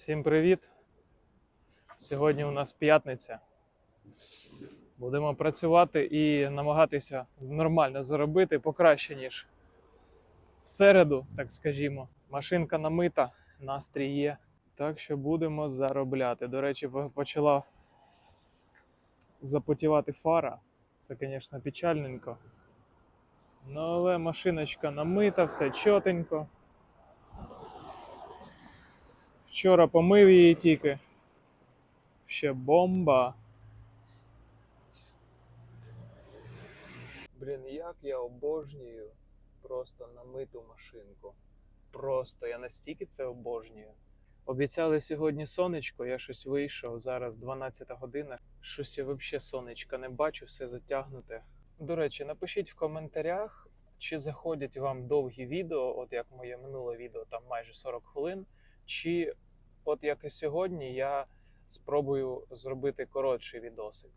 Всім привіт! Сьогодні у нас п'ятниця. Будемо працювати і намагатися нормально заробити покраще, ніж в середу, так скажімо. Машинка намита, настрій є. Так що будемо заробляти. До речі, почала запотівати фара. Це, звісно, печальненько. Ну, але машиночка намита, все чотенько. Вчора помив її тільки. Ще бомба. Блін, як я обожнюю просто намиту машинку. Просто я настільки це обожнюю. Обіцяли сьогодні сонечко, я щось вийшов. Зараз 12 година. Щось я взагалі сонечка не бачу, все затягнуте. До речі, напишіть в коментарях, чи заходять вам довгі відео, от як моє минуле відео, там майже 40 хвилин. Чи от як і сьогодні, я спробую зробити коротший відосик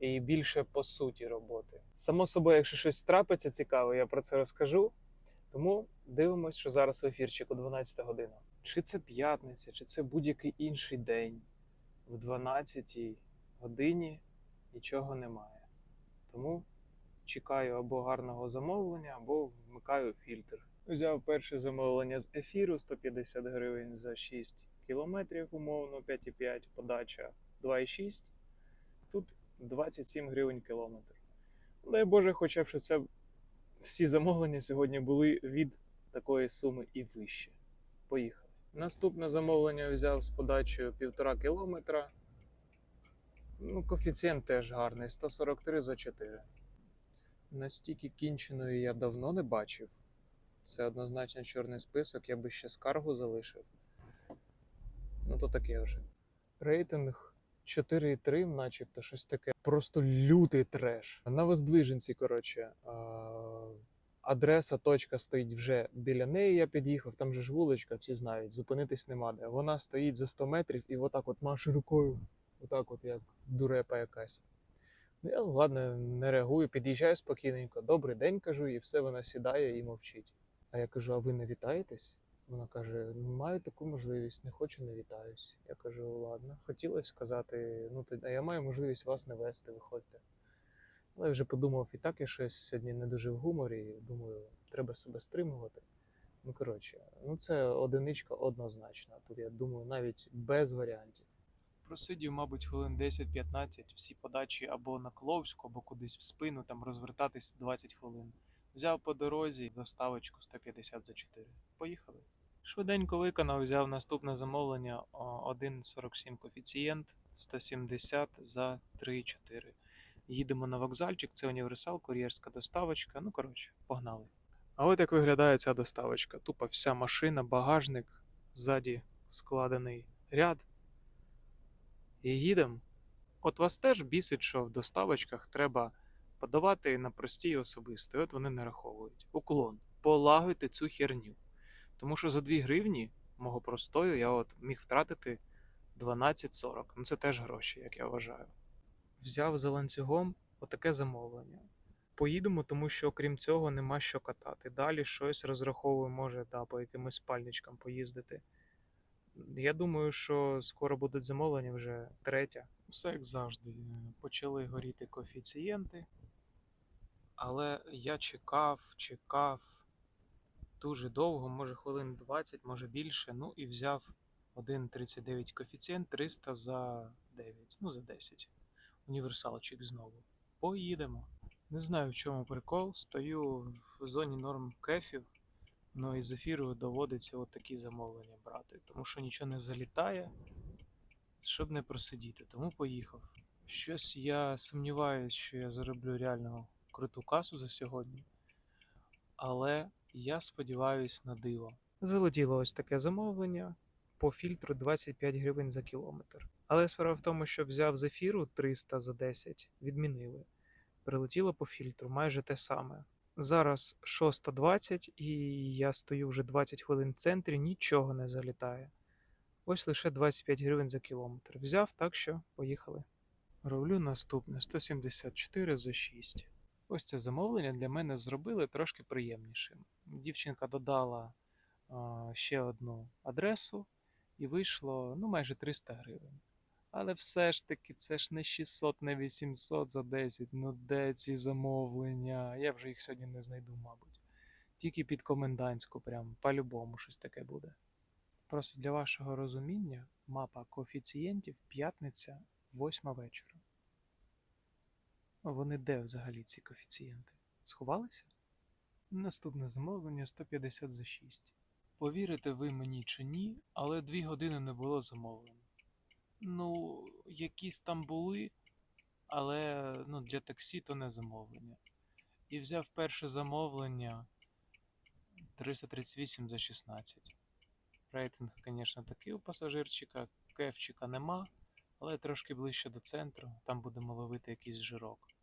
і більше по суті роботи. Само собою, якщо щось трапиться цікаве, я про це розкажу. Тому дивимось, що зараз в ефірчику 12 година. Чи це п'ятниця, чи це будь-який інший день. В 12 годині нічого немає. Тому чекаю або гарного замовлення, або вмикаю фільтр. Взяв перше замовлення з ефіру 150 гривень за 6 кілометрів, умовно 5,5, подача 2,6. Тут 27 гривень кілометр. Дай Боже, хоча б що це всі замовлення сьогодні були від такої суми і вище. Поїхали. Наступне замовлення взяв з подачею 1,5 кілометра. Ну, коефіцієнт теж гарний 143 за 4. Настільки кінченої я давно не бачив. Це однозначно чорний список, я би ще скаргу залишив. Ну, то таке вже. Рейтинг 4,3, начебто щось таке. Просто лютий треш. На Воздвиженці, коротше, адреса, точка стоїть вже біля неї. Я під'їхав, там же ж вуличка, всі знають, зупинитись нема де. Вона стоїть за 100 метрів і отак от маше рукою, отак от як дурепа якась. Ну, я ладно, не реагую, під'їжджаю спокійненько. Добрий день кажу, і все вона сідає і мовчить. А я кажу: а ви не вітаєтесь? Вона каже: «Ну, маю таку можливість, не хочу, не вітаюсь. Я кажу, ладно, хотілося сказати, ну а я маю можливість вас не вести, виходьте. Але я вже подумав, і так я щось сьогодні не дуже в гуморі. Думаю, треба себе стримувати. Ну, коротше, ну це одиничка однозначно. Тут я думаю, навіть без варіантів. Просидів, мабуть, хвилин 10-15, всі подачі або на Кловську, або кудись в спину, там розвертатись 20 хвилин. Взяв по дорозі доставочку 150 за 4. Поїхали. Швиденько виконав, взяв наступне замовлення 1,47 коефіцієнт, 170 за 3,4. Їдемо на вокзальчик, це універсал, кур'єрська доставочка. Ну, коротше, погнали. А от як виглядає ця доставочка. Тупо вся машина, багажник, ззаді складений ряд. І їдемо. От вас теж бісить, що в доставочках треба подавати на простій. І от вони нараховують. Уклон. Полагодьте цю херню. Тому що за 2 гривні мого простою я от міг втратити 12,40. Ну це теж гроші, як я вважаю. Взяв за ланцюгом отаке замовлення. Поїдемо, тому що окрім цього нема що катати. Далі щось розраховую, може, да, по якимось спальничкам поїздити. Я думаю, що скоро будуть замовлення вже третя. Все як завжди. Почали горіти коефіцієнти. Але я чекав, чекав дуже довго, може хвилин 20, може більше. Ну і взяв 1,39 коефіцієнт 300 за 9, ну за 10. Універсалчик знову. Поїдемо. Не знаю, в чому прикол. Стою в зоні норм кефів, ну і з ефіру доводиться от замовлення брати, тому що нічого не залітає, щоб не просидіти. Тому поїхав. Щось я сумніваюся, що я зароблю реально круту касу за сьогодні. Але я сподіваюся на диво. Залетіло ось таке замовлення по фільтру 25 гривень за кілометр. Але справа в тому, що взяв з ефіру 300 за 10, відмінили. Прилетіло по фільтру майже те саме. Зараз 6.20 і я стою вже 20 хвилин в центрі, нічого не залітає. Ось лише 25 гривень за кілометр. Взяв, так що поїхали. Роблю наступне 174 за 6. Ось це замовлення для мене зробили трошки приємнішим. Дівчинка додала ще одну адресу і вийшло ну, майже 300 гривень. Але все ж таки, це ж не 600, не 800 за 10. Ну де ці замовлення? Я вже їх сьогодні не знайду, мабуть. Тільки під комендантську, прям по-любому щось таке буде. Просто для вашого розуміння, мапа коефіцієнтів п'ятниця, 8 вечора. Вони де взагалі ці коефіцієнти? Сховалися? Наступне замовлення 150 за 6. Повірите ви мені чи ні, але дві години не було замовлень. Ну, якісь там були, але ну, для таксі то не замовлення. І взяв перше замовлення 338 за 16. Рейтинг, звісно, такий у пасажирчика, кефчика нема, але трошки ближче до центру, там будемо ловити якийсь жирок.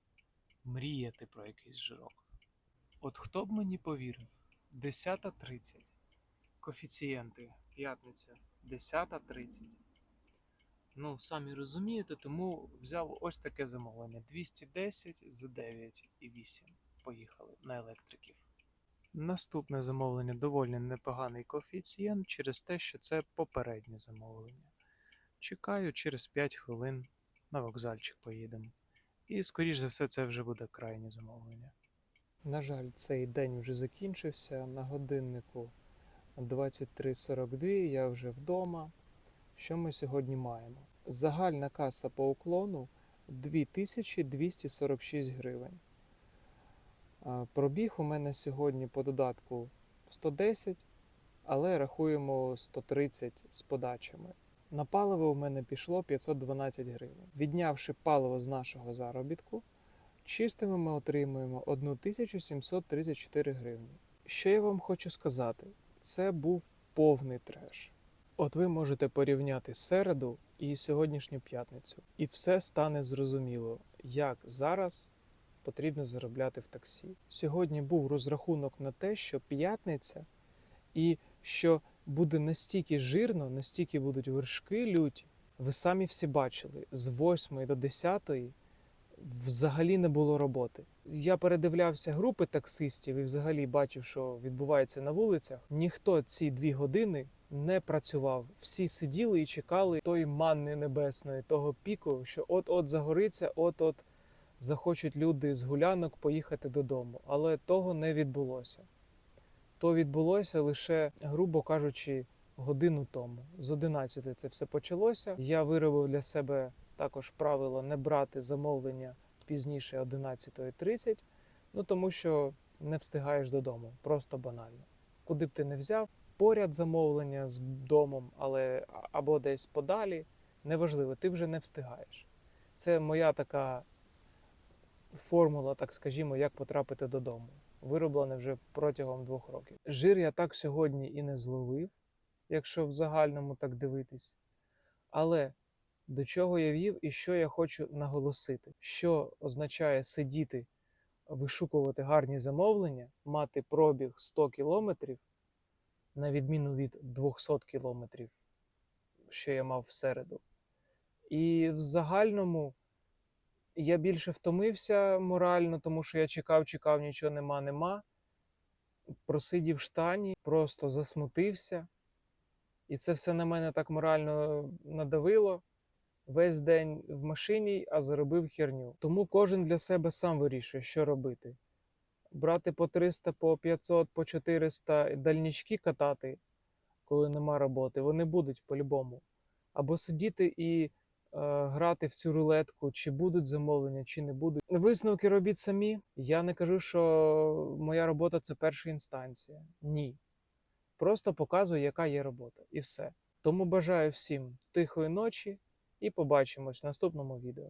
Мріяти про якийсь жирок. От хто б мені повірив? 10.30. Коефіцієнти. П'ятниця. 10.30. Ну, самі розумієте, тому взяв ось таке замовлення: 210 за 9 і 8. Поїхали на електриків. Наступне замовлення доволі непоганий коефіцієнт через те, що це попереднє замовлення. Чекаю, через 5 хвилин на вокзальчик поїдемо. І, скоріш за все, це вже буде крайнє замовлення. На жаль, цей день вже закінчився. На годиннику 23.42 я вже вдома. Що ми сьогодні маємо? Загальна каса по уклону 2246 гривень. Пробіг у мене сьогодні по додатку 110, але рахуємо 130 з подачами. На паливо у мене пішло 512 гривень. Віднявши паливо з нашого заробітку, чистими ми отримуємо 1734 гривні. Що я вам хочу сказати? Це був повний треш. От ви можете порівняти середу і сьогоднішню п'ятницю, і все стане зрозуміло, як зараз потрібно заробляти в таксі. Сьогодні був розрахунок на те, що п'ятниця, і що буде настільки жирно, настільки будуть вершки люті. Ви самі всі бачили, з 8 до 10 взагалі не було роботи. Я передивлявся групи таксистів і взагалі бачив, що відбувається на вулицях. Ніхто ці дві години не працював. Всі сиділи і чекали тої манни небесної, того піку, що от-от загориться, от-от захочуть люди з гулянок поїхати додому. Але того не відбулося. То відбулося лише, грубо кажучи, годину тому. З 11 це все почалося. Я виробив для себе також правило не брати замовлення пізніше 11.30, ну тому що не встигаєш додому, просто банально. Куди б ти не взяв, поряд замовлення з домом, але або десь подалі, неважливо, ти вже не встигаєш. Це моя така формула, так скажімо, як потрапити додому. Вироблена вже протягом двох років. Жир я так сьогодні і не зловив, якщо в загальному так дивитись. Але до чого я вів і що я хочу наголосити, що означає сидіти, вишукувати гарні замовлення, мати пробіг 100 кілометрів, на відміну від 200 кілометрів, що я мав в середу. І в загальному я більше втомився морально, тому що я чекав, чекав, нічого нема, нема. Просидів штані, просто засмутився. І це все на мене так морально надавило. Весь день в машині, а заробив херню. Тому кожен для себе сам вирішує, що робити. Брати по 300, по 500, по 400 дальнічки катати, коли нема роботи, вони будуть по-любому. Або сидіти і грати в цю рулетку, чи будуть замовлення, чи не будуть. Висновки робіть самі. Я не кажу, що моя робота це перша інстанція. Ні. Просто показую, яка є робота, і все. Тому бажаю всім тихої ночі і побачимось в наступному відео.